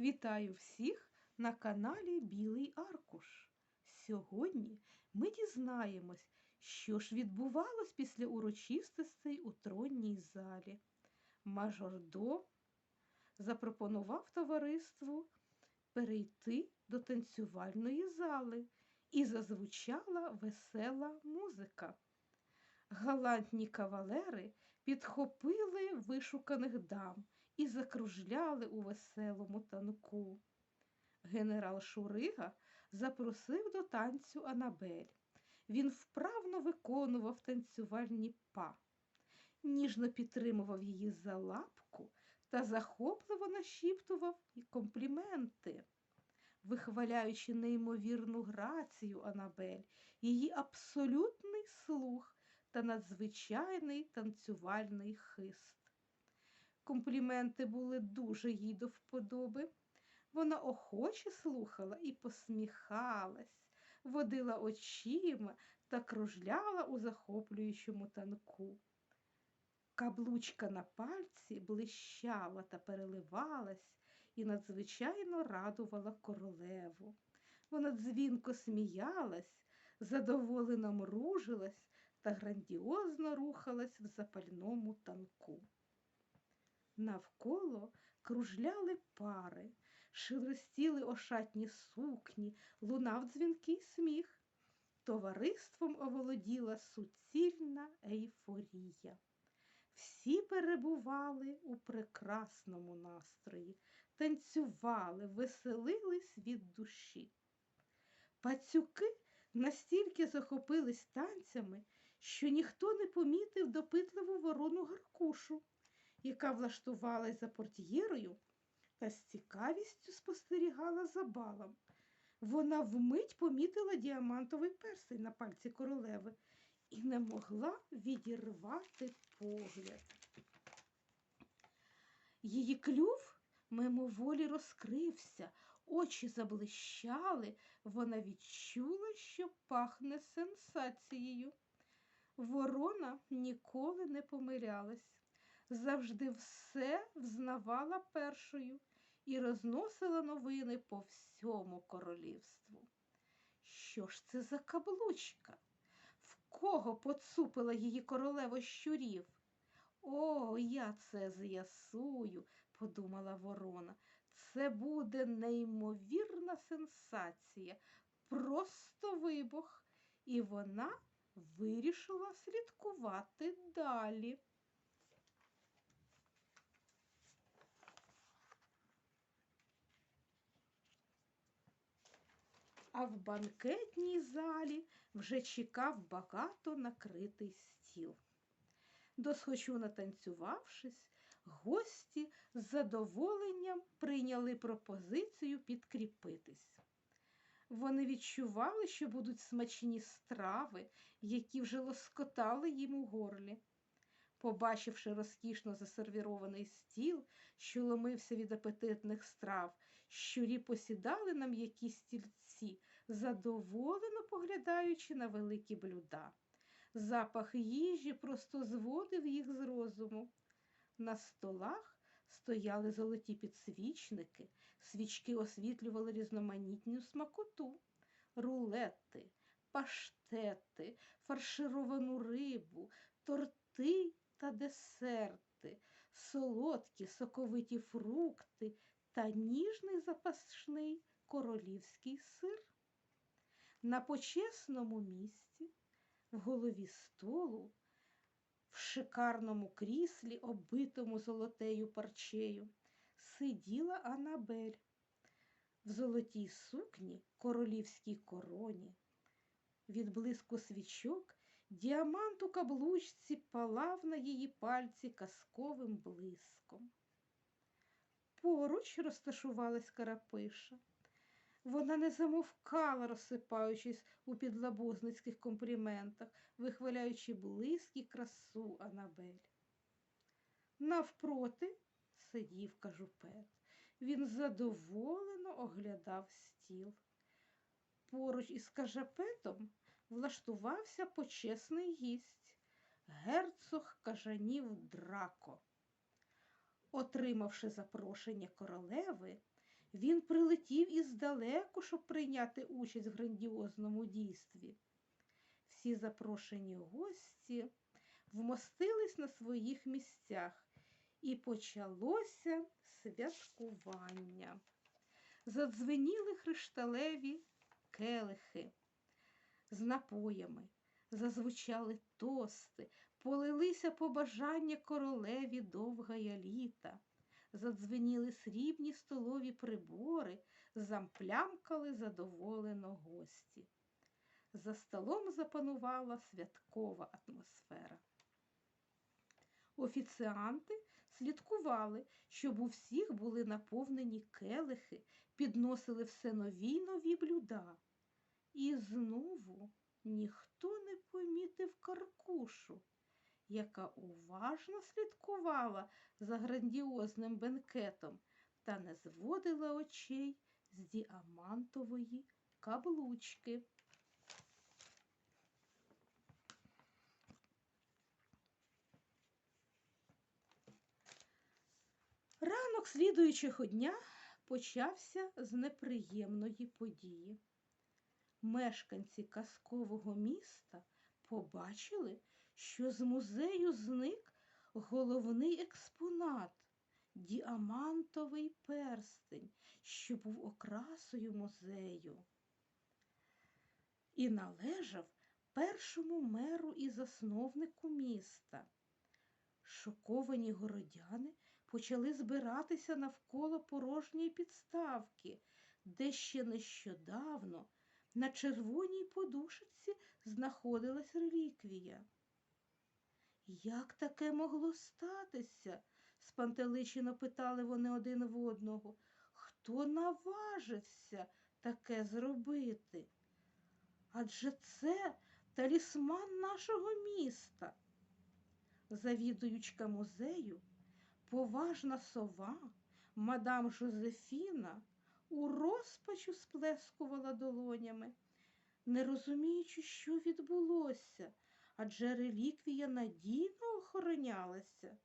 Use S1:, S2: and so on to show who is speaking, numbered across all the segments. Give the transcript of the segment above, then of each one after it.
S1: Вітаю всіх на каналі Білий Аркуш. Сьогодні ми дізнаємось, що ж відбувалось після урочистостей у тронній залі. Мажордом запропонував товариству перейти до танцювальної зали і зазвучала весела музика. Галантні кавалери підхопили вишуканих дам і закружляли у веселому танку. Генерал Шурига запросив до танцю Анабель. Він вправно виконував танцювальні па, ніжно підтримував її за лапку та захопливо нашіптував і компліменти, вихваляючи неймовірну грацію Анабель, її абсолютний слух та надзвичайний танцювальний хист. Компліменти були дуже їй до вподоби. Вона охоче слухала і посміхалась, водила очима та кружляла у захоплюючому танку. Каблучка на пальці блищала та переливалась і надзвичайно радувала королеву. Вона дзвінко сміялась, задоволено мружилась та грандіозно рухалась в запальному танку. Навколо кружляли пари, шелестіли ошатні сукні, лунав дзвінкий сміх. Товариством оволоділа суцільна ейфорія. Всі перебували у прекрасному настрої, танцювали, веселились від душі. Пацюки настільки захопились танцями, що ніхто не помітив допитливу ворону Гаркушу, яка влаштувалась за портьєрою та з цікавістю спостерігала за балом. Вона вмить помітила діамантовий перстень на пальці королеви і не могла відірвати погляд. Її клюв мимоволі розкрився, очі заблищали, вона відчула, що пахне сенсацією. Ворона ніколи не помилялась, завжди все взнавала першою і розносила новини по всьому королівству. Що ж це за каблучка? В кого поцупила її королева щурів? О, я це з'ясую, подумала ворона. Це буде неймовірна сенсація, просто вибух. І вона вирішила слідкувати далі. А в банкетній залі вже чекав багато накритий стіл. Досхочу натанцювавшись, гості з задоволенням прийняли пропозицію підкріпитись. Вони відчували, що будуть смачні страви, які вже лоскотали їм у горлі. Побачивши розкішно засервірований стіл, що ломився від апетитних страв, щурі посідали на м'які стільці, задоволено поглядаючи на великі блюда. Запах їжі просто зводив їх з розуму. На столах стояли золоті підсвічники, свічки освітлювали різноманітну смакоту, рулети, паштети, фаршировану рибу, торти та десерти, солодкі соковиті фрукти та ніжний запашний королівський сир. На почесному місці, в голові столу, в шикарному кріслі, оббитому золотею парчею, сиділа Анабель в золотій сукні королівській короні. Від блиску свічок діамант у каблучці палав на її пальці казковим блиском. Поруч розташувалась карапиша. Вона не замовкала, розсипаючись у підлабузницьких компліментах, вихваляючи блиск і красу Анабель. Навпроти сидів кажупет. Він задоволено оглядав стіл. Поруч із кажапетом влаштувався почесний гість, герцог кажанів Драко. Отримавши запрошення королеви, Він прилетів іздалеку, щоб прийняти участь в грандіозному дійстві. Всі запрошені гості вмостились на своїх місцях, і почалося святкування. Задзвеніли хришталеві келихи з напоями, зазвучали тости, полилися побажання королеві довгая літа, задзвеніли срібні столові прибори, замплямкали задоволено гості. За столом запанувала святкова атмосфера. Офіціанти слідкували, щоб у всіх були наповнені келихи, підносили все нові й нові блюда. І знову ніхто не помітив каркушу, яка уважно слідкувала за грандіозним бенкетом та не зводила очей з діамантової каблучки. Ранок слідуючого дня почався з неприємної події. Мешканці казкового міста побачили, що з музею зник головний експонат діамантовий перстень, що був окрасою музею. І належав першому меру і засновнику міста. Шоковані городяни почали збиратися навколо порожньої підставки, де ще нещодавно на червоній подушечці знаходилась реліквія. Як таке могло статися? спантеличено питали вони один в одного. Хто наважився таке зробити? Адже це талісман нашого міста. Завідуючка музею, поважна сова, мадам Жозефіна у розпачу сплескувала долонями, не розуміючи, що відбулося, адже реліквія надійно охоронялася.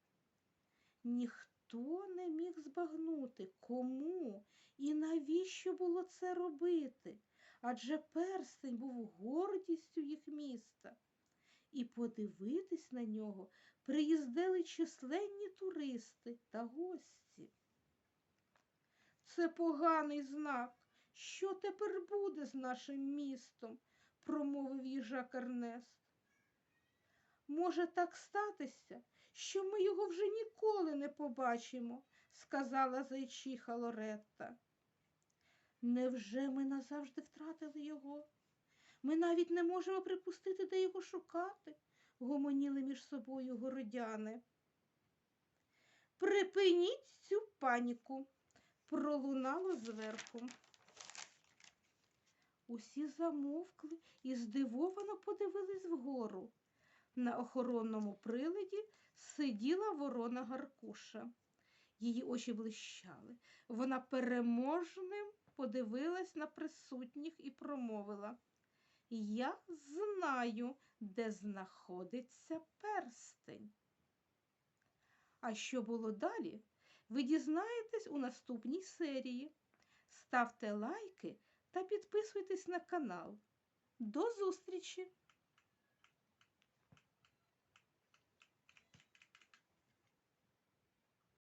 S1: Ніхто не міг збагнути, кому і навіщо було це робити, адже перстень був гордістю їх міста. І подивитись на нього приїздили численні туристи та гості. Це поганий знак. Що тепер буде з нашим містом? промовив їжак Ернест. Може так статися, що ми його вже ніколи не побачимо, сказала зайчиха Лоретта. Невже ми назавжди втратили його? Ми навіть не можемо припустити, де його шукати, гомоніли між собою городяни. Припиніть цю паніку, пролунало зверху. Усі замовкли і здивовано подивились вгору. На охоронному приладі сиділа ворона Гаркуша. Її очі блищали. Вона переможним подивилась на присутніх і промовила. Я знаю, де знаходиться перстень. А що було далі? Ви дізнаєтесь у наступній серії. Ставте лайки та підписуйтесь на канал. До зустрічі!